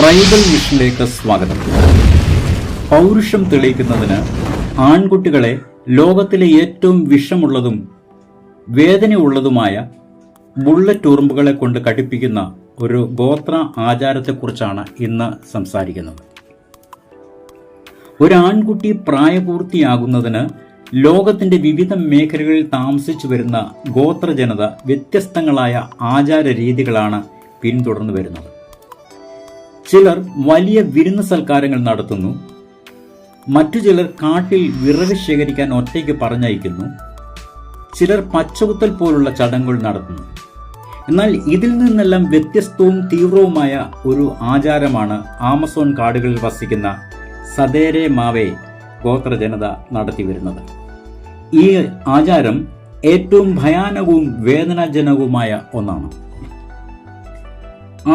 Tribal മിഷനിലേക്ക് സ്വാഗതം. പൗരുഷം തെളിയിക്കുന്നതിന് ആൺകുട്ടികളെ ലോകത്തിലെ ഏറ്റവും വിഷമുള്ളതും വേദനയുള്ളതുമായ ബുള്ളറ്റ് ഉറുമ്പുകളെ കൊണ്ട് കടിപ്പിക്കുന്ന ഒരു ഗോത്ര ആചാരത്തെക്കുറിച്ചാണ് ഇന്ന് സംസാരിക്കുന്നത്. ഒരു ആൺകുട്ടി പ്രായപൂർത്തിയാകുന്നതിന് ലോകത്തിന്റെ വിവിധ മേഖലകളിൽ താമസിച്ചു വരുന്ന ഗോത്ര ജനത വ്യത്യസ്തങ്ങളായ ആചാര രീതികളാണ് പിന്തുടർന്നു വരുന്നത്. ചിലർ വലിയ വിരുന്ന സൽക്കാരങ്ങൾ നടത്തുന്നു. മറ്റു ചിലർ കാട്ടിൽ വിറക് ശേഖരിക്കാൻ ഒറ്റയ്ക്ക് പറഞ്ഞയക്കുന്നു. ചിലർ പച്ചകുത്തൽ പോലുള്ള ചടങ്ങുകൾ നടത്തുന്നു. എന്നാൽ ഇതിൽ നിന്നെല്ലാം വ്യത്യസ്തവും തീവ്രവുമായ ഒരു ആചാരമാണ് ആമസോൺ കാടുകളിൽ വസിക്കുന്ന സദേരെ മാവേ ഗോത്ര ജനത നടത്തി വരുന്നത്. ഈ ആചാരം ഏറ്റവും ഭയാനകവും വേദനാജനകവുമായ ഒന്നാണ്.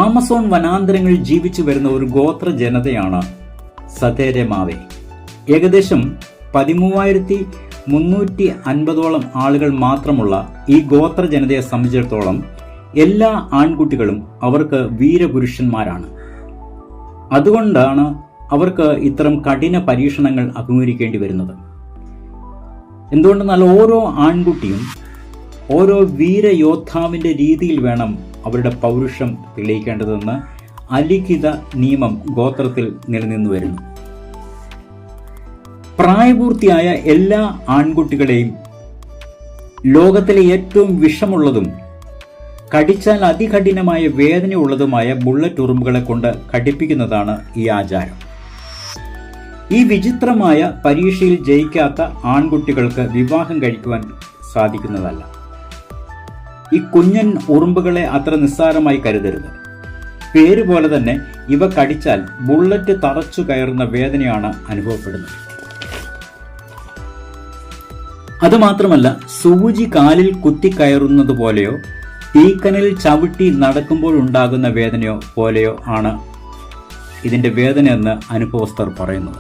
ആമസോൺ വനാന്തരങ്ങളിൽ ജീവിച്ചു വരുന്ന ഒരു ഗോത്ര ജനതയാണ് സതേരെ മാവേ ഏകദേശം പതിമൂവായിരത്തി മുന്നൂറ്റി അൻപതോളം ആളുകൾ മാത്രമുള്ള ഈ ഗോത്ര ജനതയെ സംബന്ധിച്ചിടത്തോളം എല്ലാ ആൺകുട്ടികളും അവർക്ക് വീരപുരുഷന്മാരാണ്. അതുകൊണ്ടാണ് അവർക്ക് ഇത്തരം കഠിന പരീക്ഷണങ്ങൾ അഭിമുഖീകരിക്കേണ്ടി വരുന്നത്. എന്തുകൊണ്ടെന്നാൽ ഓരോ ആൺകുട്ടിയും ഓരോ വീരയോദ്ധാവിന്റെ രീതിയിൽ വേണം അവരുടെ പൗരുഷം തെളിയിക്കേണ്ടതെന്ന് അലിഖിത നിയമം ഗോത്രത്തിൽ നിലനിന്നു വരുന്നു. പ്രായപൂർത്തിയായ എല്ലാ ആൺകുട്ടികളെയും ലോകത്തിലെ ഏറ്റവും വിഷമുള്ളതും കടിച്ചാൽ അതികഠിനമായ വേദനയുള്ളതുമായ ബുള്ളറ്റ് ഉറുമ്പുകളെ കൊണ്ട് കടിപ്പിക്കുന്നതാണ് ഈ ആചാരം. ഈ വിചിത്രമായ പരീക്ഷയിൽ ജയിക്കാത്ത ആൺകുട്ടികൾക്ക് വിവാഹം കഴിക്കുവാൻ സാധിക്കുന്നതല്ല. ഈ കുഞ്ഞൻ ഉറുമ്പുകളെ അത്ര നിസ്സാരമായി കരുതരുത്. പേര് പോലെ തന്നെ ഇവ കടിച്ചാൽ ബുള്ളറ്റ് തറച്ചു കയറുന്ന വേദനയാണ് അനുഭവപ്പെടുന്നത്. അതുമാത്രമല്ല സൂചി കാലിൽ കുത്തിക്കയറുന്നത് പോലെയോ തീക്കനൽ ചവിട്ടി നടക്കുമ്പോൾ ഉണ്ടാകുന്ന വേദനയോ പോലെയോ ആണ് ഇതിന്റെ വേദന എന്ന് അനുഭവസ്ഥർ പറയുന്നത്.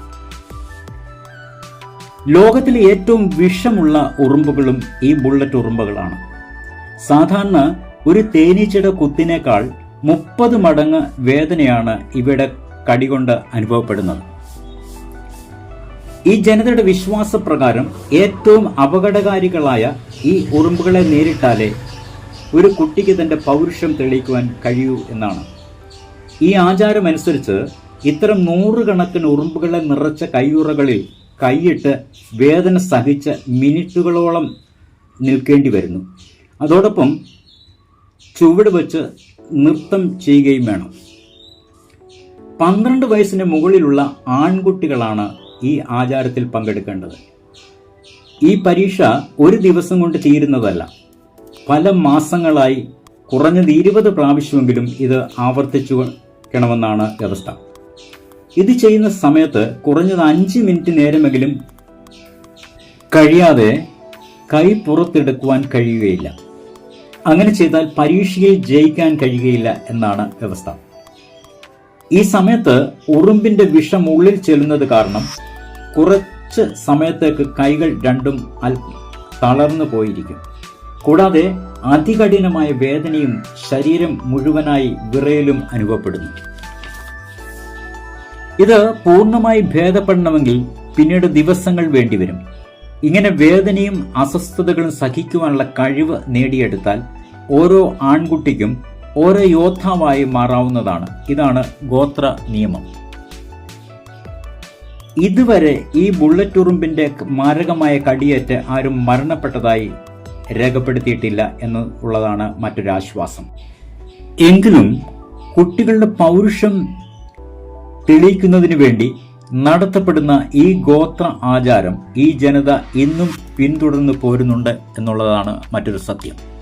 ലോകത്തിലെ ഏറ്റവും വിഷമുള്ള ഉറുമ്പുകളും ഈ ബുള്ളറ്റ് ഉറുമ്പുകളാണ്. സാധാരണ ഒരു തേനീച്ചയുടെ കുത്തിനേക്കാൾ മുപ്പത് മടങ്ങ് വേദനയാണ് ഇവയുടെ കടികൊണ്ട് അനുഭവപ്പെടുന്നത്. ഈ ജനതയുടെ വിശ്വാസപ്രകാരം ഏറ്റവും അപകടകാരികളായ ഈ ഉറുമ്പുകളെ നേരിട്ടാലേ ഒരു കുട്ടിക്ക് തന്റെ പൗരുഷം തെളിയിക്കുവാൻ കഴിയൂ എന്നാണ്. ഈ ആചാരമനുസരിച്ച് ഇത്തരം നൂറുകണക്കിന് ഉറുമ്പുകളെ നിറച്ച കയ്യുറകളിൽ കൈയിട്ട് വേദന സഹിച്ച് മിനിറ്റുകളോളം നിൽക്കേണ്ടി വരുന്നു. അതോടൊപ്പം ചുവട് വെച്ച് നൃത്തം ചെയ്യുകയും വേണം. പന്ത്രണ്ട് വയസ്സിന് മുകളിലുള്ള ആൺകുട്ടികളാണ് ഈ ആചാരത്തിൽ പങ്കെടുക്കേണ്ടത്. ഈ പരീക്ഷ ഒരു ദിവസം കൊണ്ട് തീരുന്നതല്ല. പല മാസങ്ങളായി കുറഞ്ഞത് ഇരുപത് പ്രാവശ്യമെങ്കിലും ഇത് ആവർത്തിച്ചു ണമെന്നാണ് വ്യവസ്ഥ. ഇത് ചെയ്യുന്ന സമയത്ത് കുറഞ്ഞത് അഞ്ച് മിനിറ്റ് നേരമെങ്കിലും കഴിയാതെ കൈ പുറത്തെടുക്കുവാൻ കഴിയുകയില്ല. അങ്ങനെ ചെയ്താൽ പരീക്ഷയിൽ ജയിക്കാൻ കഴിയുകയില്ല എന്നാണ് വ്യവസ്ഥ. ഈ സമയത്ത് ഉറുമ്പിന്റെ വിഷം ഉള്ളിൽ ചെല്ലുന്നത് കാരണം കുറച്ച് സമയത്തേക്ക് കൈകൾ രണ്ടും അൽ തളർന്നു പോയിരിക്കും. കൂടാതെ അതികഠിനമായ വേദനയും ശരീരം മുഴുവനായി വിറയലും അനുഭവപ്പെടുന്നു. ഇത് പൂർണമായി ഭേദപ്പെടണമെങ്കിൽ പിന്നീട് ദിവസങ്ങൾ വേണ്ടിവരും. ഇങ്ങനെ വേദനയും അസ്വസ്ഥതകളും സഹിക്കുവാനുള്ള കഴിവ് നേടിയെടുത്താൽ ഓരോ ആൺകുട്ടിക്കും ഓരോ യോദ്ധാവായി മാറാവുന്നതാണ്. ഇതാണ് ഗോത്ര നിയമം. ഇതുവരെ ഈ ബുള്ളറ്റ് ഉറുമ്പിന്റെ മാരകമായ കടിയേറ്റ് ആരും മരണപ്പെട്ടതായി രേഖപ്പെടുത്തിയിട്ടില്ല എന്നുള്ളതാണ് മറ്റൊരു ആശ്വാസം. എങ്കിലും കുട്ടികളുടെ പൗരുഷം തെളിയിക്കുന്നതിന് വേണ്ടി നടത്തപ്പെടുന്ന ഈ ഗോത്ര ആചാരം ഈ ജനത ഇന്നും പിന്തുടർന്നു പോരുന്നുണ്ട് എന്നുള്ളതാണ് മറ്റൊരു സത്യം.